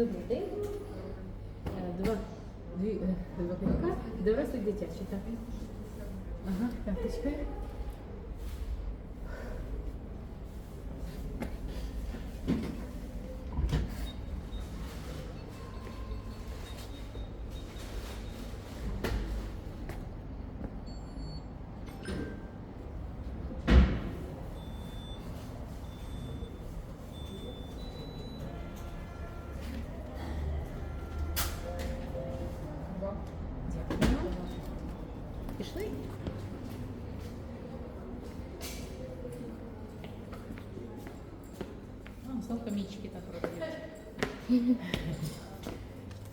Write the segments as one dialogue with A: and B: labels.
A: Добрий день. Е, Два, дві, е, два квитка, дорослі дитячі, так? Ага, карточка.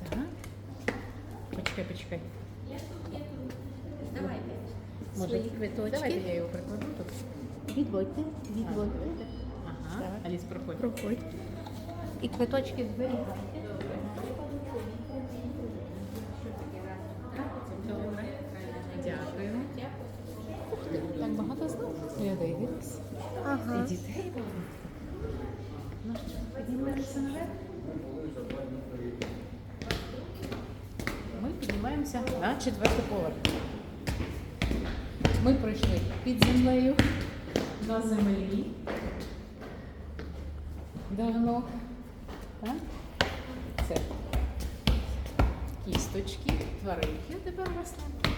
A: Так. Почекай, почекай.
B: Давайте.
A: Може,
B: Свої квиточки.
A: Давайте я його прикладу тут.
B: Відводьте, відводьте.
A: Ага,
B: Так.
A: Аліс, проходь.
B: Проходь. І квиточки зберігайте.
A: Добре. Дякую. Так багато знов людей.
B: Ага.
A: І дітей. Ну що, піднімаємося наверх? Ми піднімаємося на четвертий поверх. Ми пройшли під землею, на землі. Давно. Так? Це кісточки, тваринки, тепер рослинки.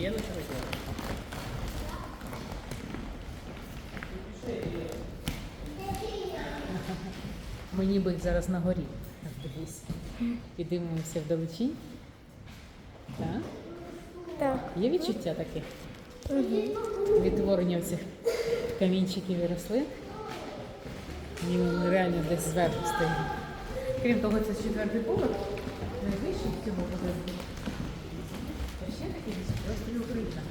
A: Є лише Ми ніби зараз на горі. Дивись. І дивимося вдалечінь. Так?
B: Так.
A: Є відчуття таке?
B: Угу.
A: Відтворення цих камінчиків і рослин. Ми реально десь зверху стоїмо. Крім того, це четвертий поверх. Найвищий цього будинку. А ще такий десь просто Україна.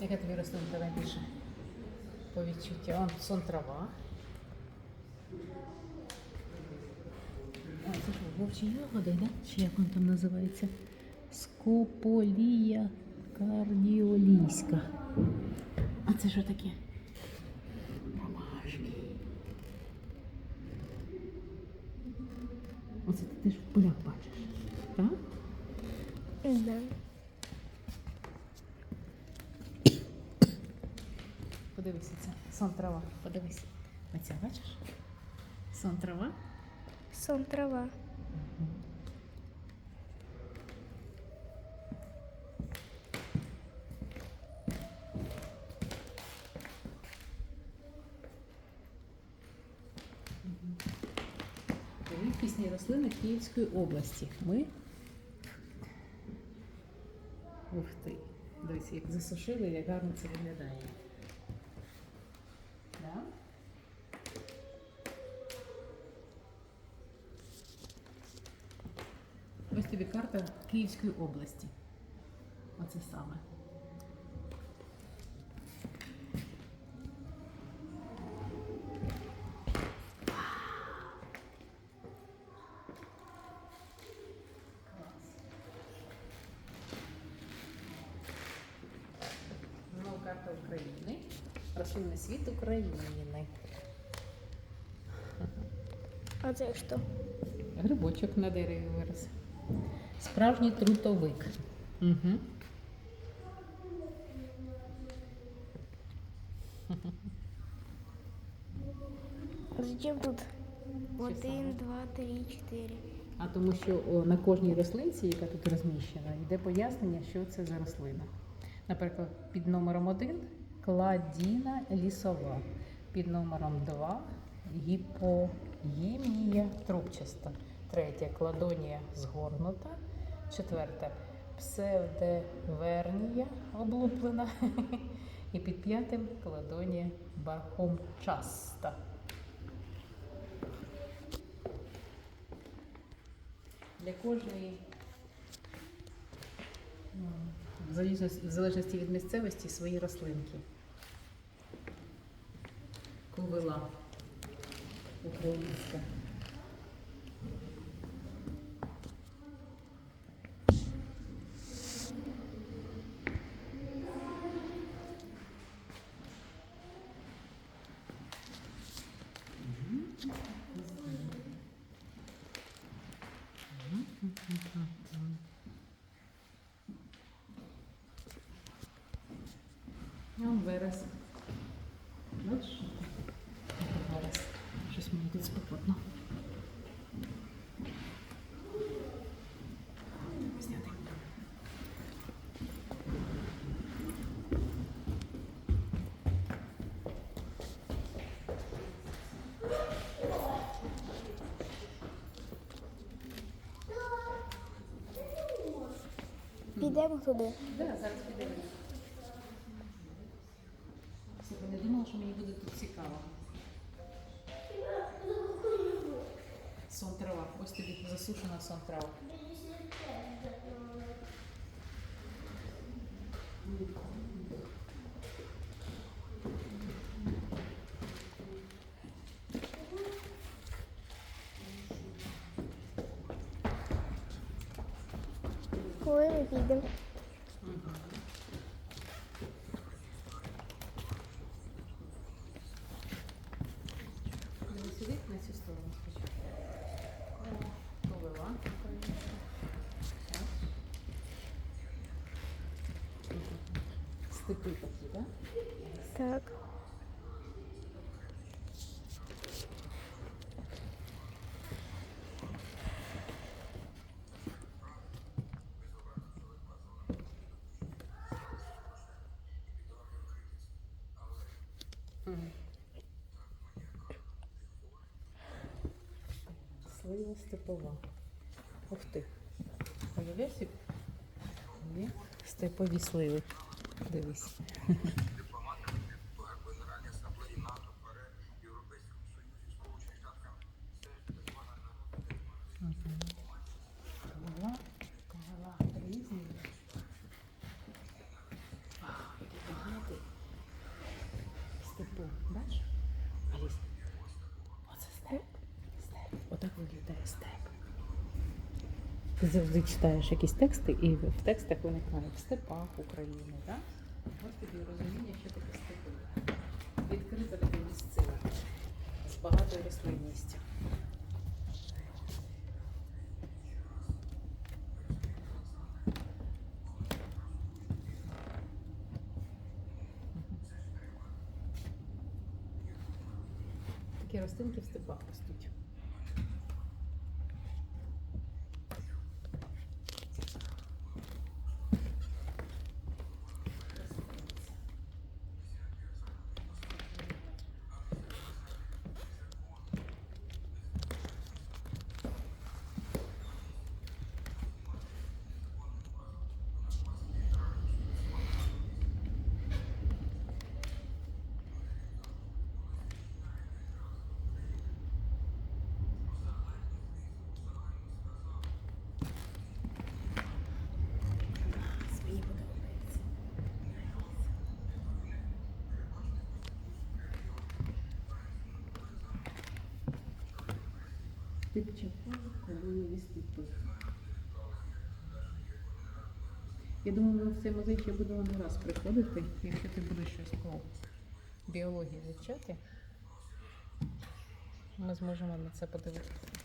A: Яка тобі рослинка найбільше? По відчуттю. Вон сон трава. А, це що, вовчі ягоди, да? Чи як він там називається? Скополія кардіолійська. А це що таке? Ромашки. Оце ти теж в полях бачиш. Так?
B: Да.
A: Подивися це. Сон трава. Подивись. Оця бачиш? Сон трава.
B: Сон трава.
A: Рідкісні рослини Київської області. Ми. Ух ти. Дивись, як засушили, як гарно це виглядає. Київської області. Оце саме. Знову карта України. Рослинний світ України.
B: А це що?
A: Грибочок на дереві вирос. Справжній трутовик. Угу.
B: Зачем тут? Один, два, три, чотири.
A: А тому що о, на кожній рослинці, яка тут розміщена, йде пояснення, що це за рослина. Наприклад, під номером 1 кладіна лісова, під номером 2 гіпогімнія трубчаста, третє кладонія згорнута, четверте псевдевернія облуплена, і під п'ятим кладонія бахомчаста. Для кожної в залежності, в залежності від місцевості свої рослинки. Ковила українська. Ну, вираз. Бачиш? Ось Вираз. Щось мені тут спекотно. Зняти.
B: Підемо туди.
A: Да, зараз підемо. Слухай, не думала, що мені буде тут цікаво. Сон трава. Ось тобі засушена сон трава.
B: Коли ми підемо?
A: Сюди, на цю сторону спочатку. Повела. Степи такі, так?
B: Так.
A: Степова. Ух ти. Є степові сливи. Дивись. Виглядає степ. Ти завжди читаєш якісь тексти, і в текстах виникає в степах України, так? Ось тобі розуміння, що таке степи. Відкрита така місцина з багатою рослинністю. Такі рослинки в степах ростуть. Пих. Я думаю, в цей музей ще будемо не раз приходити, якщо ти будеш щось по біології вивчати. Ми зможемо на це подивитися.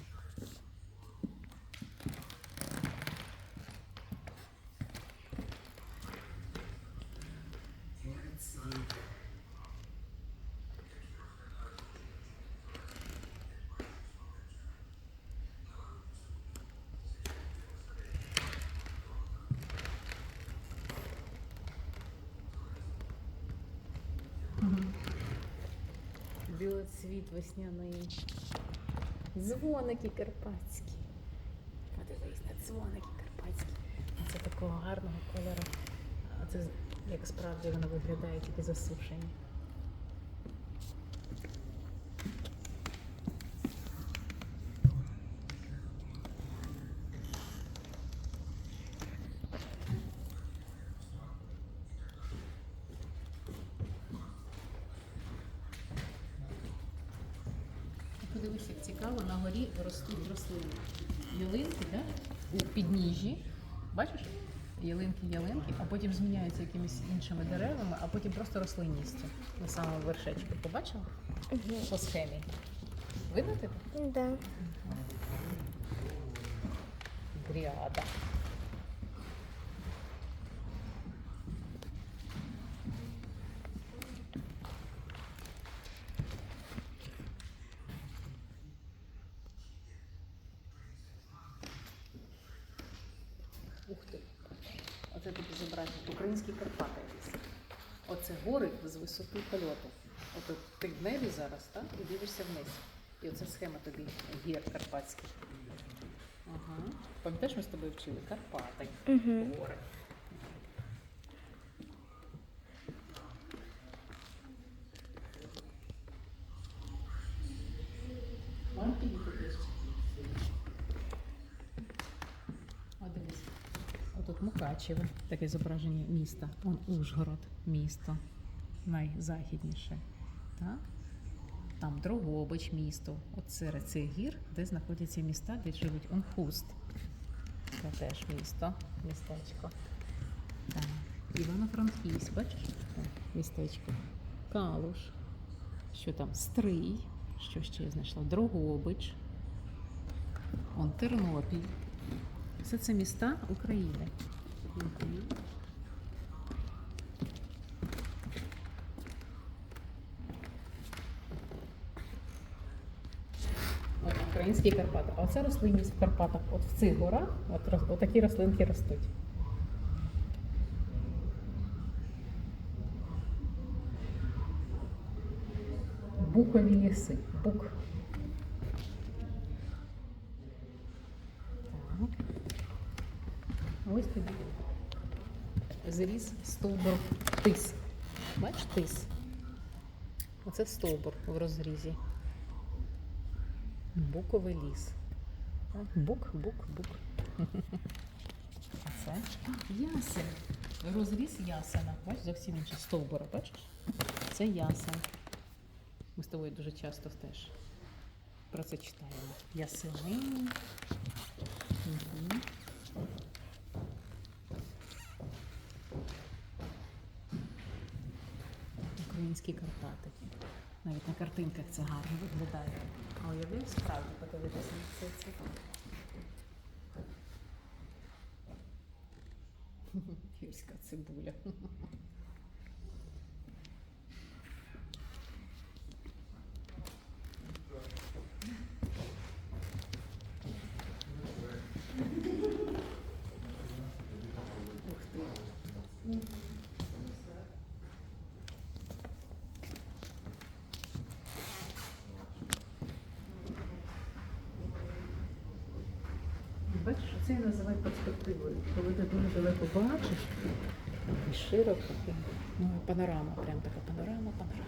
A: Весняний. Дзвоники карпатські. Подивись на дзвоники карпатські. Це такого гарного кольору. Це як справді воно виглядає, тільки засушені. Подивись, як цікаво, на горі ростуть. Ялинки, да? у підніжжі. Бачиш? Ялинки, ялинки, а потім зміняються якимись іншими деревами, а потім просто рослинністю на самому вершечку. Побачила? По схемі. Видно тебе?
B: Да.
A: Дріада. Ух ти. Тобі. Українські Карпати якісь. Оце гори з висоти польоту. От ти в небі зараз, так? І дивишся вниз. І оце схема тобі гір карпатських. Ага. Пам'ятаєш, ми з тобою вчили Карпати,
B: Угу.
A: гори. О, дивись. Отут Мукачеве, таке зображення міста. Он Ужгород, місто найзахідніше. Так? Там Дрогобич місто. От серед цих гір, де знаходяться міста, де живуть Онхуст. Це теж місто, містечко. Так. Івано-Франківськ, бачиш? Містечко. Калуш. Що там? Стрий. Що ще я знайшла? Дрогобич. Он Тернопіль. Все це міста України. От українські Карпати. А оце рослинність в Карпатах. От в цих горах от, рос- отакі рослинки ростуть. Букові ліси. Бук. Так. Ось тобі зріз стовбур тис. Бачиш тис? Оце стовбур в розрізі. Буковий ліс. Бук, бук, бук. А це ясен. Розріз ясена. Бачиш, зовсім інше стовбура, бачиш? Це ясен. Ми з тобою дуже часто теж про це читаємо. Ясени. Угу. Українські Карпати. Навіть на картинках це гарно виглядає. А уявляю, справді подивитися на це це. Гірська цибуля. Ух ти. Бачиш, це я називаю перспективою. Коли ти дуже далеко бачиш, і широко, ну, панорама, прям така панорама, панорама.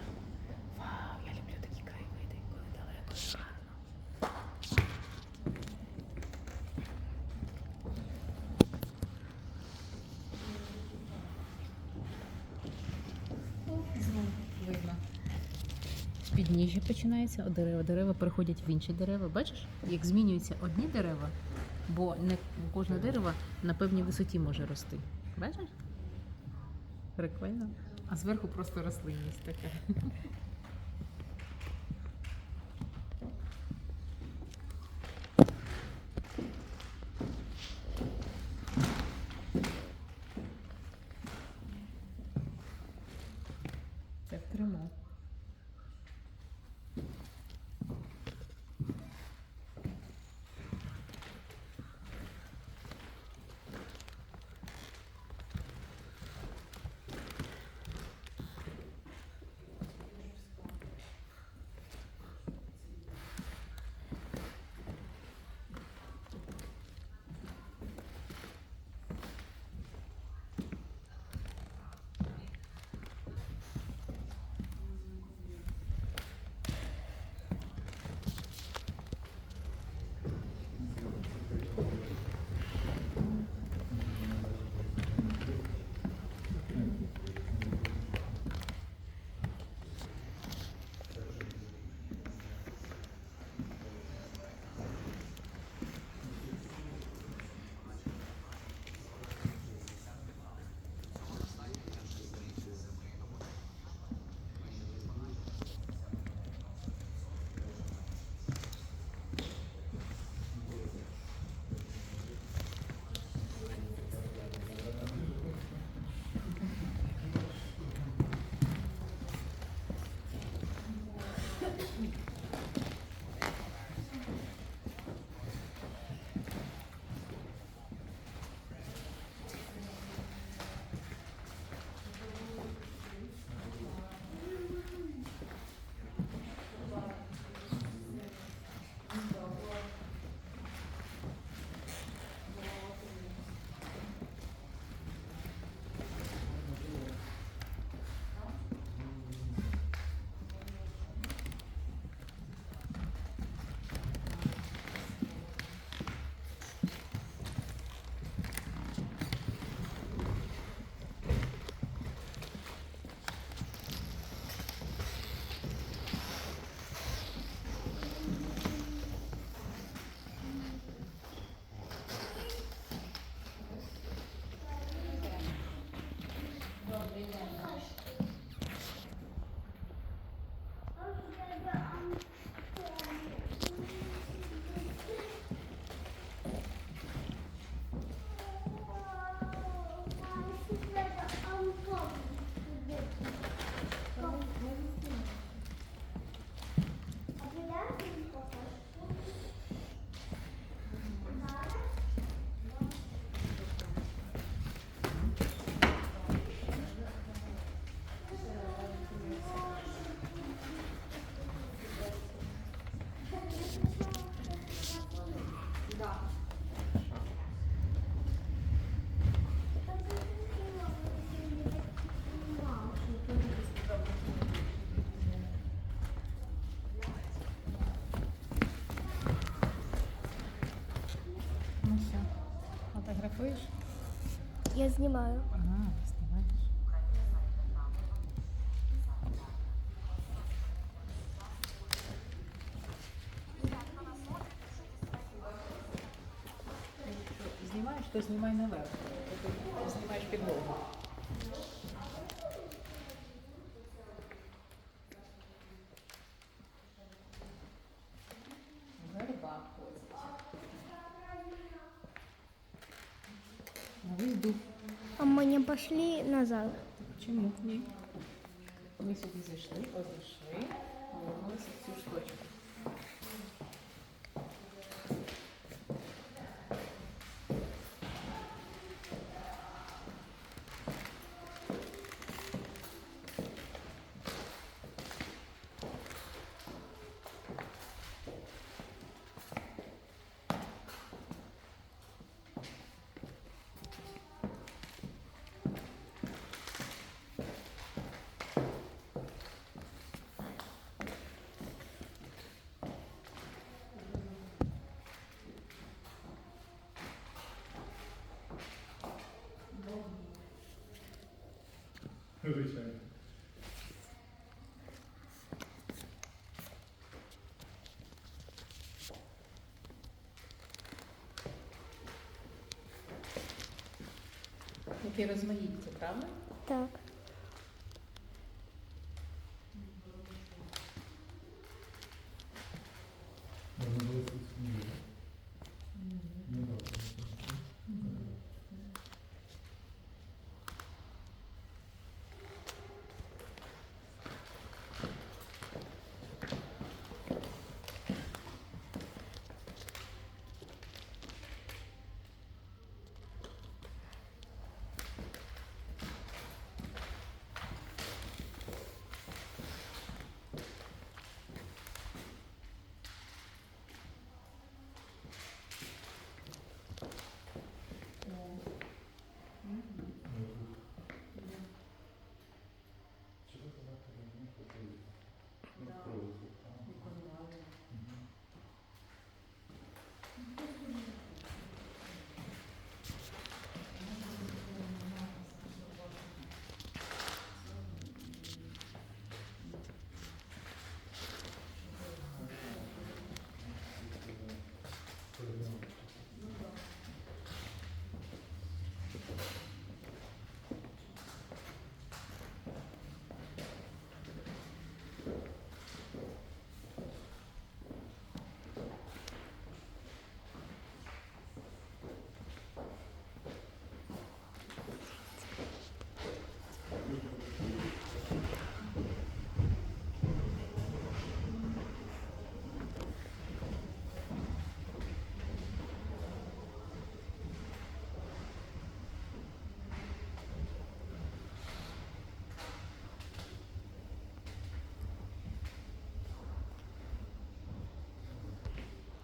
A: Вау, я люблю такі краєвиди, коли далеко гарно. Видно. підніжжя починається, дерева. Дерева переходять в інші дерева. Бачиш, як змінюються одні дерева, бо не кожне дерево на певній висоті може рости. Бачиш? Прикольно. А зверху просто рослинність така.
B: Я знімаю.
A: Ага, вставаєш. Якщо Знімаєш, то знімай наверх. Ти знімаєш підлогу.
B: Пошли назад.
A: Чому ні? Ми сюди зайшли, позайшли, повернулися в ж
C: Звичайно.
A: Яке розмаїття, правда?
C: Так.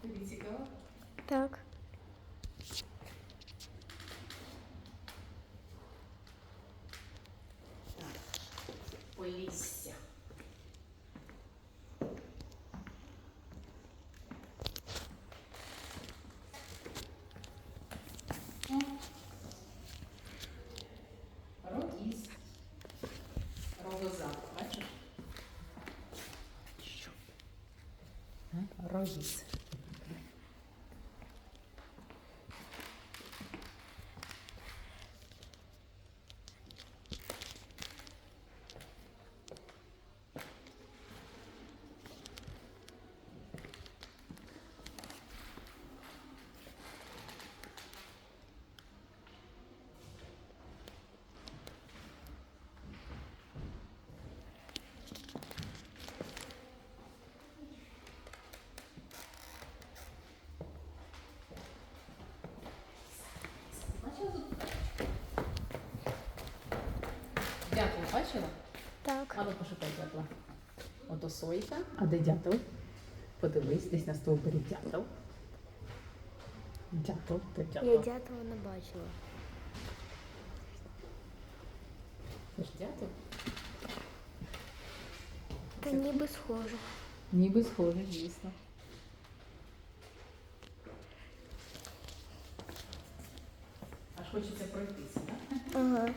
A: Тобі цікаво?
C: Так.
A: Полісся. Рогіз. Рогоза, бачиш? Що? Рогіз. Бачила?
C: Так.
A: А ну пошукай дятла. Ото сойка. А де дятел? Подивись, десь на стовбурі дятел. Дятел, де
C: Я
A: дятел?
C: дятла не бачила.
A: Це ж дятел?
C: Та ніби схоже.
A: Ніби схоже, дійсно. Аж хочеться пройтися, так?
C: Ага.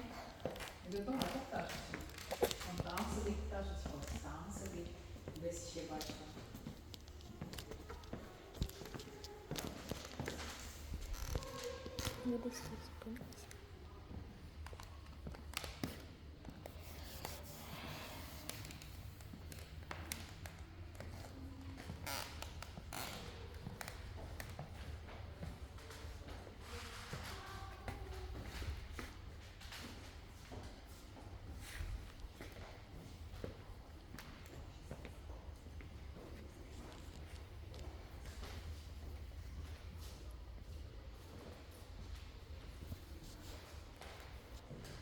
A: Багато пташечок. Вон там сидить пташечка, ось там сидить. Десь ще бачила.
C: Тут зупинилася.